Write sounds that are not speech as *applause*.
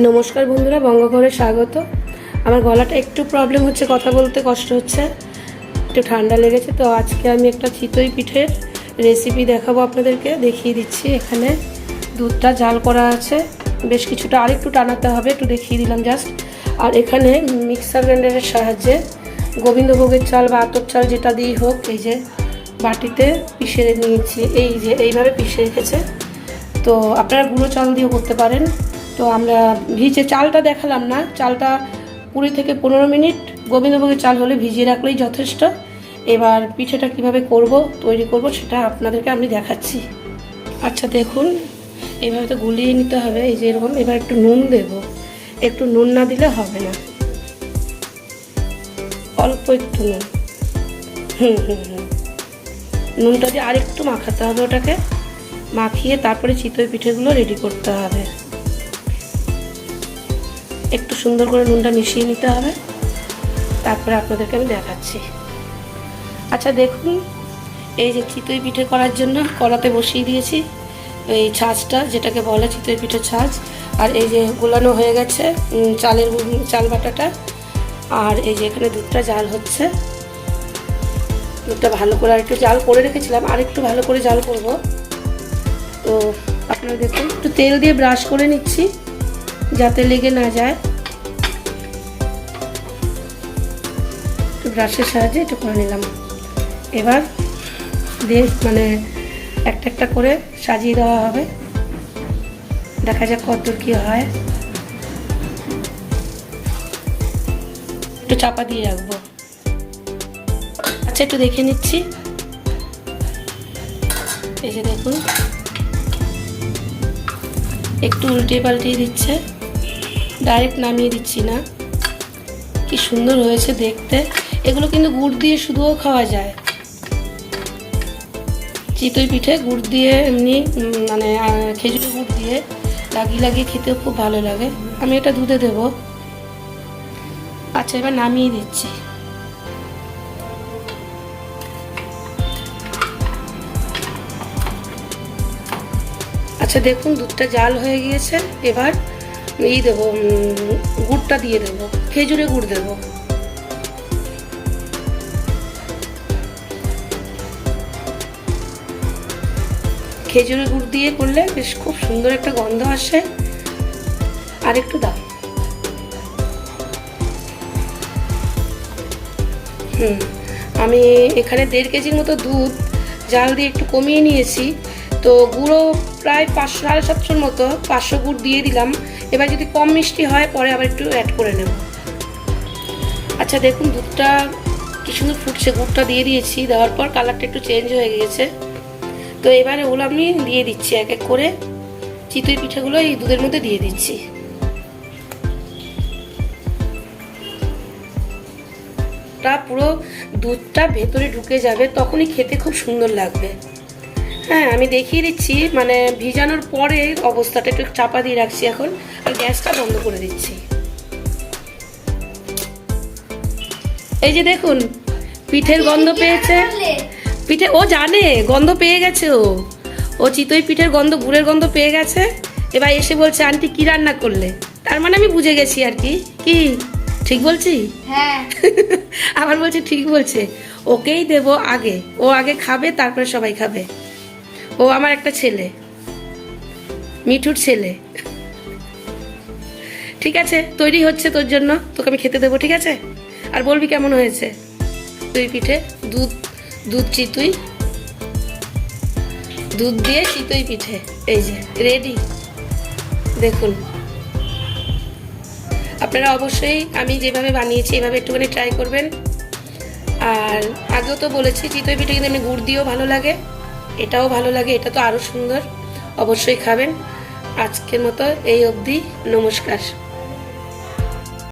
নমস্কার বন্ধুরা বঙ্গঘরে স্বাগত। আমার গলাটা একটু প্রবলেম হচ্ছে, কথা বলতে কষ্ট হচ্ছে। একটু ঠান্ডা লেগেছে, তো আজকে আমি একটা চিতই পিঠের রেসিপি দেখাবো আপনাদেরকে। দেখিয়ে দিচ্ছি, এখানে দুধটা জাল করা আছে। বেশ কিছুটা আরেকটু টানাতে হবে, একটু দেখিয়ে দিলাম জাস্ট আর এখানে মিক্সার গ্রাইন্ডারের সাহায্যে গোবিন্দভোগের চাল বা আতর চাল যেটা দিয়েই হোক, এই যে বাটিতে পিষে নিয়েছি, এই যে এইভাবে পিষে রেখেছে। তো আপনারা গুঁড়ো চাল দিয়েও করতে পারেন। তো আমরা ভিজে চালটা দেখালাম না। চালটা কুড়ি থেকে পনেরো মিনিট গোবিন্দভোগের চাল হলে ভিজিয়ে রাখলেই যথেষ্ট। এবার পিঠেটা কীভাবে করব, তৈরি করব সেটা আপনাদেরকে আমি দেখাচ্ছি। আচ্ছা দেখুন এভাবে তো গুলিয়ে নিতে হবে। এই যে এরকম, এবার একটু নুন দেব। একটু নুন না দিলে হবে না। অল্প একটু নুন। হুম হুম হুম। নুনটা দিয়ে আরেকটু মাখাতে হবে ওটাকে। মাখিয়ে তারপরে চিতই পিঠেগুলো রেডি করতে হবে। একটু সুন্দর করে নুনটা মিশিয়ে নিতে হবে। তারপরে আপনাদেরকে আমি দেখাচ্ছি। আচ্ছা দেখুন, এই যে চিতই পিঠে করার জন্য কড়াতে বসিয়ে দিয়েছি। এই ছাঁচটা, যেটাকে বলে চিতই পিঠের ছাঁচ। আর এই যে গোলানো হয়ে গেছে চালের চাল বাটাটা। আর এই যে এখানে দুধটা জাল হচ্ছে। দুধটা ভালো করে আর একটু জাল করে রেখেছিলাম আর একটু ভালো করে জাল করব। তো আপনারা দেখুন, একটু তেল দিয়ে ব্রাশ করে নিচ্ছি। যাতে লেগে না যায়। একটু ব্রাশের সাহায্যে একটু করে নিলাম। এবার দিয়ে মানে একটা একটা করে সাজিয়ে দেওয়া হবে। দেখা যাক কতদূর কী হয়। একটু চাপা দিয়ে রাখব। আচ্ছা একটু দেখে নিচ্ছি। এই যে দেখুন। একটু উল্টে পাল্টিয়ে দিচ্ছে। ডাইরেক্ট নামিয়ে দিচ্ছি না। কি সুন্দর হয়েছে দেখতে। এগুলো কিন্তু গুড় দিয়ে শুধুও খাওয়া যায়। চিতই পিঠে গুড় দিয়ে এমনি মানে আহ, খেজুরের গুড় দিয়ে লাগিয়ে লাগিয়ে খেতেও খুব ভালো লাগে। আমি এটা দুধে দেব। আচ্ছা এবার নামিয়ে দিচ্ছি। আচ্ছা দেখুন দুধটা জাল হয়ে গিয়েছে। এবার এই দেবো গুড়টা দিয়ে দেবো খেজুরে গুড় দেবো। খেজুরের গুড় দিয়ে করলে বেশ খুব সুন্দর একটা গন্ধ আসে। আর একটু দাও। হুম, আমি এখানে দেড় কেজির মতো দুধ জাল দিয়ে একটু কমিয়ে নিয়েছি। তো গুঁড়ো প্রায় পাঁচশো সাড়ে সাতশোর মতো, পাঁচশো গুড় দিয়ে দিলাম। এবার যদি কম মিষ্টি হয়, পরে আবার একটু অ্যাড করে নেব। আচ্ছা দেখুন, দুধটা কি সুন্দর ফুটছে। গুড়টা দিয়ে দিয়েছি, দেওয়ার পর কালারটা একটু চেঞ্জ হয়ে গিয়েছে। তো এবারে ওগুলো আমি দিয়ে দিচ্ছি এক এক করে। চিতই পিঠাগুলো এই দুধের মধ্যে দিয়ে দিচ্ছি। পুরো দুধটা ভেতরে ঢুকে যাবে, তখনই খেতে খুব সুন্দর লাগবে। হ্যাঁ আমি দেখিয়ে দিচ্ছি। মানে ভিজানোর পরে অবস্থাটা একটু চাপা দিয়ে রাখছি এখন। আর গ্যাসটা বন্ধ করে দিচ্ছি। এই যে দেখুন পিঠের গন্ধ পেয়েছে। পিঠে ও জানে গন্ধ পেয়ে গেছে ও। ও চিতই পিঠের গন্ধ গুড়ের গন্ধ পেয়ে গেছে। এবার এসে বলছে আন্টি কি রান্না করলে? তার মানে আমি বুঝে গেছি আর কি। কি? ঠিক বলছি? হ্যাঁ। *laughs* আবার বলছে ঠিক বলছে। ওকেই দেব আগে। ও আগে খাবে তারপরে সবাই খাবে। ও আমার একটা ছেলে। মিঠুর ছেলে। ঠিক আছে, তৈরি হচ্ছে তোর জন্য। তোকে আমি খেতে দেবো, ঠিক আছে? আর বলবি কেমন হয়েছে? তুই পিঠে দুধ দুধ চিতুই। দুধ দিয়ে চিতই পিঠে। এই যে রেডি দেখুন। আপনারা অবশ্যই আমি যেভাবে বানিয়েছি, এভাবে একটুখানি ট্রাই করবেন। আর আগেও তো বলেছি, চিতই পিঠে কিন্তু এমনি গুড় দিয়েও ভালো লাগে। এটাও ভালো লাগে এটা তো আরও সুন্দর। অবশ্যই খাবেন। আজকের মতো এই অবধি। নমস্কার।